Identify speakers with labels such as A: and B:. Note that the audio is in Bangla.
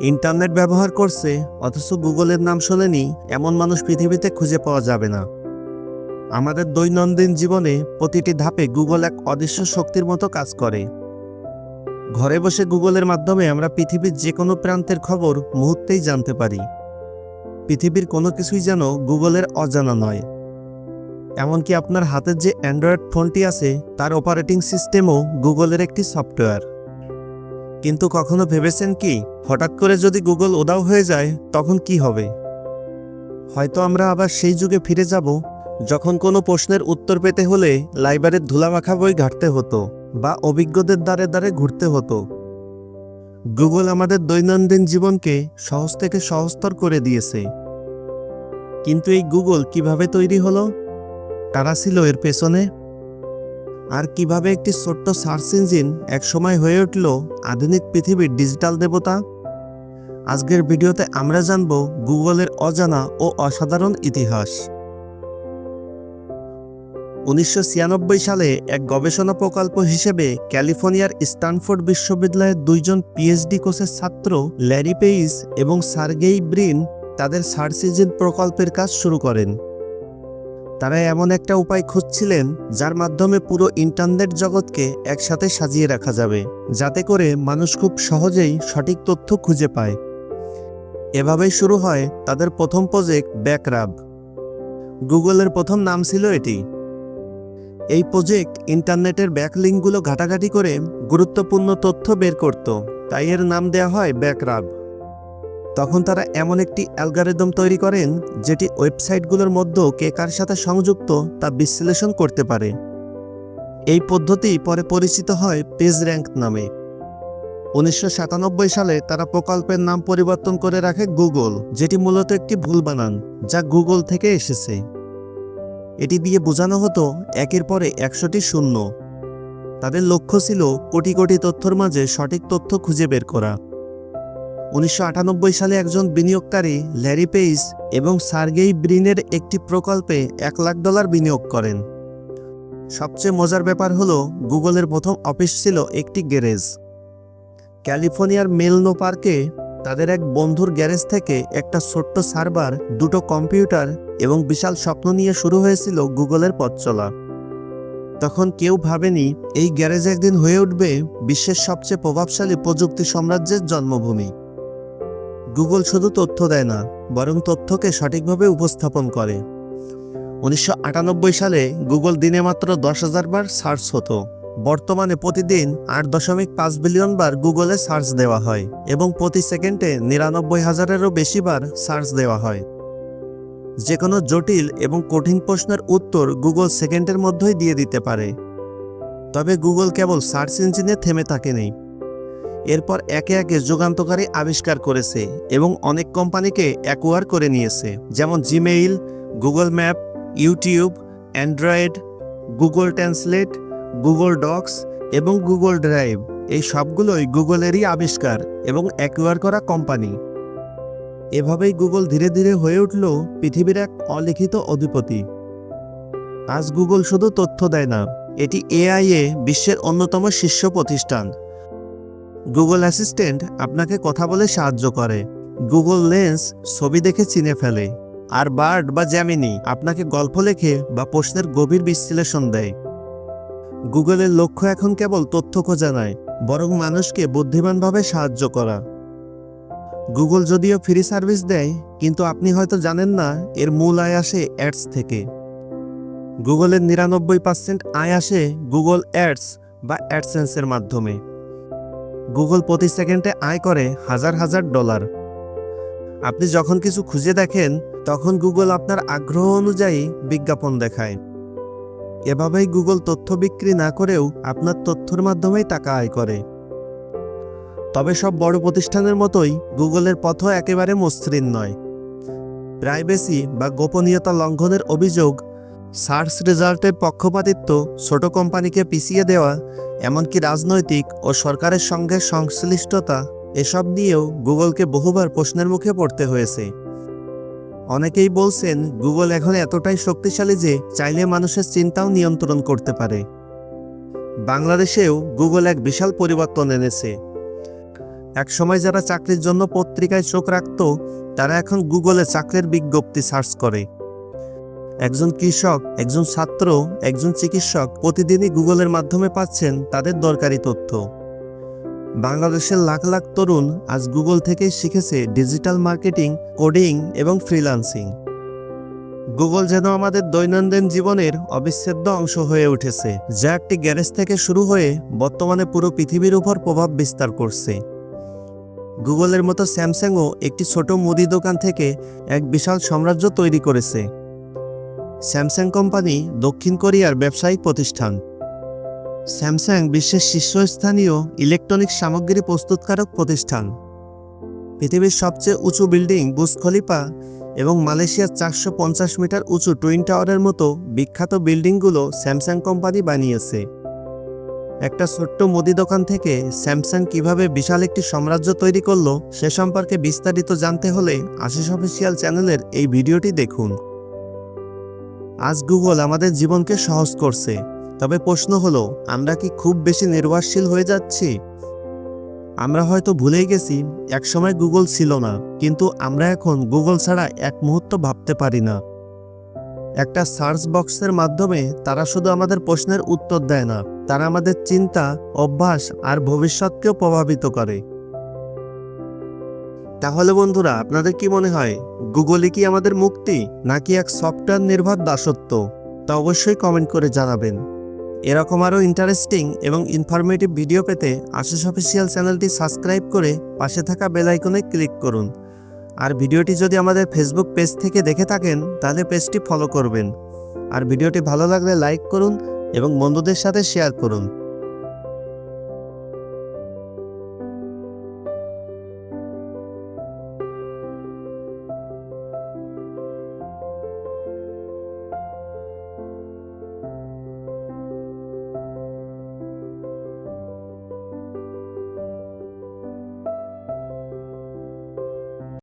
A: ইন্টারনেট ব্যবহার করছে, অথচ গুগলের নাম শোনেনি, এমন মানুষ পৃথিবীতে খুঁজে পাওয়া যাবে না। আমাদের দৈনন্দিন জীবনে প্রতিটি ধাপে গুগল এক অদৃশ্য শক্তির মতো কাজ করে। ঘরে বসে গুগলের মাধ্যমে আমরা পৃথিবীর যে কোনো প্রান্তের খবর মুহূর্তেই জানতে পারি। পৃথিবীর কোনো কিছুই যেন গুগলের অজানা নয়। এমনকি আপনার হাতের যে অ্যান্ড্রয়েড ফোনটি আছে, তার অপারেটিং সিস্টেমও গুগলের একটি সফটওয়্যার। কিন্তু কখনো ভেবেছেন কি, হঠাৎ করে যদি গুগল উদাও হয়ে যায়, তখন কি হবে? হয়তো আমরা আবার সেই যুগে ফিরে যাব, যখন কোনো প্রশ্নের উত্তর পেতে হলে লাইব্রেরির ধুলামাখা বই ঘাটতে হতো বা অভিজ্ঞদের দ্বারে দ্বারে ঘুরতে হতো। গুগল আমাদের দৈনন্দিন জীবনকে সহজ থেকে সহজতর করে দিয়েছে। কিন্তু এই গুগল কীভাবে তৈরি হলো? কারা ছিল এর পেছনে আর কীভাবে একটি ছোট্ট সার্চ ইঞ্জিন একসময় হয়ে উঠল আধুনিক পৃথিবীর ডিজিটাল দেবতা? আজকের ভিডিওতে আমরা জানব গুগলের অজানা ও অসাধারণ ইতিহাস। উনিশশো ছিয়ানব্বই সালে এক গবেষণা প্রকল্প হিসেবে ক্যালিফোর্নিয়ার স্ট্যানফোর্ড বিশ্ববিদ্যালয়ের দুইজন পিএইচডি কোর্সের ছাত্র ল্যারি পেইস এবং সার্গেই ব্রিন তাদের সার্চ ইঞ্জিন প্রকল্পের কাজ শুরু করেন। তারা এমন একটা উপায় খুঁজছিলেন যার মাধ্যমে পুরো ইন্টারনেট জগৎকে একসাথে সাজিয়ে রাখা যাবে, যাতে করে মানুষ খুব সহজেই সঠিক তথ্য খুঁজে পায়। এভাবেই শুরু হয় তাদের প্রথম প্রজেক্ট ব্যাকরাব। গুগলের প্রথম নাম ছিল এটি। এই প্রজেক্ট ইন্টারনেটের ব্যাকলিঙ্কগুলো ঘাটাঘাটি করে গুরুত্বপূর্ণ তথ্য বের করত, তাই এর নাম দেওয়া হয় ব্যাকরাব। তখন তারা এমন একটি অ্যালগারিদম তৈরি করেন যেটি ওয়েবসাইটগুলোর মধ্যেও কে কার সাথে সংযুক্ত তা বিশ্লেষণ করতে পারে। এই পদ্ধতি পরে পরিচিত হয় পেজ র্যাঙ্ক নামে। উনিশশো সাতানব্বই সালে তারা প্রকল্পের নাম পরিবর্তন করে রাখে গুগল যেটি মূলত একটি ভুল বানান, যা গুগল থেকে এসেছে। এটি দিয়ে বোঝানো হতো একের পরে একশোটি শূন্য। তাদের লক্ষ্য ছিল কোটি কোটি তথ্যর মাঝে সঠিক তথ্য খুঁজে বের করা। উনিশশো আটানব্বই সালে একজন বিনিয়োগকারী ল্যারি পেইস এবং সার্গেই ব্রিনের একটি প্রকল্পে এক লাখ ডলার বিনিয়োগ করেন। সবচেয়ে মজার ব্যাপার হলো, গুগলের প্রথম অফিস ছিল একটি গ্যারেজ। ক্যালিফোর্নিয়ার মেলনো পার্কে তাদের এক বন্ধুর গ্যারেজ থেকে একটা ছোট্ট সার্ভার, দুটো কম্পিউটার এবং বিশাল স্বপ্ন নিয়ে শুরু হয়েছিল গুগলের পথ চলা। তখন কেউ ভাবেনি, এই গ্যারেজ একদিন হয়ে উঠবে বিশ্বের সবচেয়ে প্রভাবশালী প্রযুক্তি সাম্রাজ্যের জন্মভূমি। গুগল শুধু তথ্য দেয় না, বরং তথ্যকে সঠিকভাবে উপস্থাপন করে। উনিশশো আটানব্বই সালে গুগল দিনে মাত্র দশ হাজার বার সার্চ হতো। বর্তমানে প্রতিদিন আট দশমিক পাঁচ বিলিয়ন বার গুগলে সার্চ দেওয়া হয় এবং প্রতি সেকেন্ডে নিরানব্বই হাজারেরও বেশি বার সার্চ দেওয়া হয়। যে কোনো জটিল এবং কঠিন প্রশ্নের উত্তর গুগল সেকেন্ডের মধ্যেই দিয়ে দিতে পারে। তবে গুগল কেবল সার্চ ইঞ্জিনে থেমে থাকেনি। এরপর একে একে যুগান্তকারী আবিষ্কার করেছে এবং অনেক কোম্পানিকে অ্যাকোয়ার করে নিয়েছে, যেমন Gmail Google map YouTube Android Google translate Google docs এবং গুগল ড্রাইভ এই সবগুলোই গুগলেরই আবিষ্কার এবং অ্যাকোয়ার করা কোম্পানি। এভাবেই গুগল ধীরে ধীরে হয়ে উঠল পৃথিবীর এক অলিখিত অধিপতি। আজ গুগল শুধু তথ্য দেয় না, এটি এআই এ বিশ্বের অন্যতম শীর্ষ প্রতিষ্ঠান। গুগল অ্যাসিস্ট্যান্ট আপনাকে কথা বলে সাহায্য করে। গুগল লেন্স ছবি দেখে চিনে ফেলে। আর বার্ড বা জ্যামিনি আপনাকে গল্প লেখে বা প্রশ্নের গভীর বিশ্লেষণ দেয়। গুগলের লক্ষ্য এখন কেবল তথ্য খোঁজা নয়, বরং মানুষকে বুদ্ধিমানভাবে সাহায্য করা। গুগল যদিও ফ্রি সার্ভিস দেয়, কিন্তু আপনি হয়তো জানেন না, এর মূল আয় আসে অ্যাডস থেকে। গুগলের নিরানব্বই পার্সেন্ট আয় আসে গুগল অ্যাডস বা অ্যাডসেন্সের মাধ্যমে। গুগল প্রতি সেকেন্ডে আয় করে হাজার হাজার ডলার। আপনি যখন কিছু খুঁজে দেখেন, তখন গুগল আপনার আগ্রহ অনুযায়ী বিজ্ঞাপন দেখায়। এভাবেই গুগল তথ্য বিক্রি না করেও আপনার তথ্যর মাধ্যমেই টাকা আয় করে। তবে সব বড় প্রতিষ্ঠানের মতোই গুগলের পথও একেবারে মসৃণ নয়। প্রাইভেসি বা গোপনীয়তা লঙ্ঘনের অভিযোগ সার্চ রেজাল্টের পক্ষপাতিত্ব ছোট কোম্পানিকে পিছিয়ে দেওয়া, এমনকি রাজনৈতিক ও সরকারের সঙ্গে সংশ্লিষ্টতা, এসব নিয়েও গুগলকে বহুবার প্রশ্নের মুখে পড়তে হয়েছে। অনেকেই বলছেন, গুগল এখন এতটাই শক্তিশালী যে চাইলে মানুষের চিন্তাও নিয়ন্ত্রণ করতে পারে। বাংলাদেশেও গুগল এক বিশাল পরিবর্তন এনেছে। একসময় যারা চাকরির জন্য পত্রিকায় চোখ রাখত, তারা এখন গুগলে চাকরির বিজ্ঞপ্তি সার্চ করে। একজন কৃষক, একজন ছাত্র, একজন চিকিৎসক প্রতিদিনই গুগলের মাধ্যমে পাচ্ছেন তাদের দরকারি তথ্য। বাংলাদেশের লাখ লাখ তরুণ আজ গুগল থেকেই শিখেছে ডিজিটাল মার্কেটিং, কোডিং এবং ফ্রিল্যান্সিং। গুগল যেন আমাদের দৈনন্দিন জীবনের অবিচ্ছেদ্য অংশ হয়ে উঠেছে, যা একটি গ্যারেজ থেকে শুরু হয়ে বর্তমানে পুরো পৃথিবীর উপর প্রভাব বিস্তার করছে। গুগলের মতো স্যামসাংও একটি ছোট মুদি দোকান থেকে এক বিশাল সাম্রাজ্য তৈরি করেছে। স্যামসাং কোম্পানি দক্ষিণ কোরিয়ার ব্যবসায়িক প্রতিষ্ঠান। স্যামসাং বিশ্বের শীর্ষস্থানীয় ইলেকট্রনিক সামগ্রী প্রস্তুতকারক প্রতিষ্ঠান। পৃথিবীর সবচেয়ে উঁচু বিল্ডিং বুজ খলিফা এবং মালয়েশিয়ার চারশো পঞ্চাশ মিটার উঁচু টুইন টাওয়ারের মতো বিখ্যাত বিল্ডিংগুলো স্যামসাং কোম্পানি বানিয়েছে। একটা ছোট্ট মুদি দোকান থেকে স্যামসাং কীভাবে বিশাল একটি সাম্রাজ্য তৈরি করল সে সম্পর্কে বিস্তারিত জানতে হলে আশিস অফিসিয়াল চ্যানেলের এই ভিডিওটি দেখুন। আজ গুগল আমাদের জীবনকে সহজ করছে। তবে প্রশ্ন হলো, আমরা কি খুব বেশি নির্ভরশীল হয়ে যাচ্ছি? আমরা হয়তো ভুলেই গেছি, একসময় গুগল ছিল না, কিন্তু আমরা এখন গুগল ছাড়া এক মুহূর্ত ভাবতে পারি না। একটা সার্চ বক্সের মাধ্যমে তারা শুধু আমাদের প্রশ্নের উত্তর দেয় না, তারা আমাদের চিন্তা, অভ্যাস আর ভবিষ্যৎকেও প্রভাবিত করে। তাহলে বন্ধুরা, আপনাদের কি মনে হয়? গুগলে কি আমাদের মুক্তি, নাকি এক সফটওয়্যার নির্ভর দাসত্ব? তা অবশ্যই কমেন্ট করে জানাবেন। এরকম আরও ইন্টারেস্টিং এবং ইনফরমেটিভ ভিডিও পেতে আশিস অফিসিয়াল চ্যানেলটি সাবস্ক্রাইব করে পাশে থাকা বেল আইকনে ক্লিক করুন। আর ভিডিওটি যদি আমাদের ফেসবুক পেজ থেকে দেখে থাকেন, তাহলে পেজটি ফলো করবেন। আর ভিডিওটি ভালো লাগলে লাইক করুন এবং বন্ধুদের সাথে শেয়ার করুন।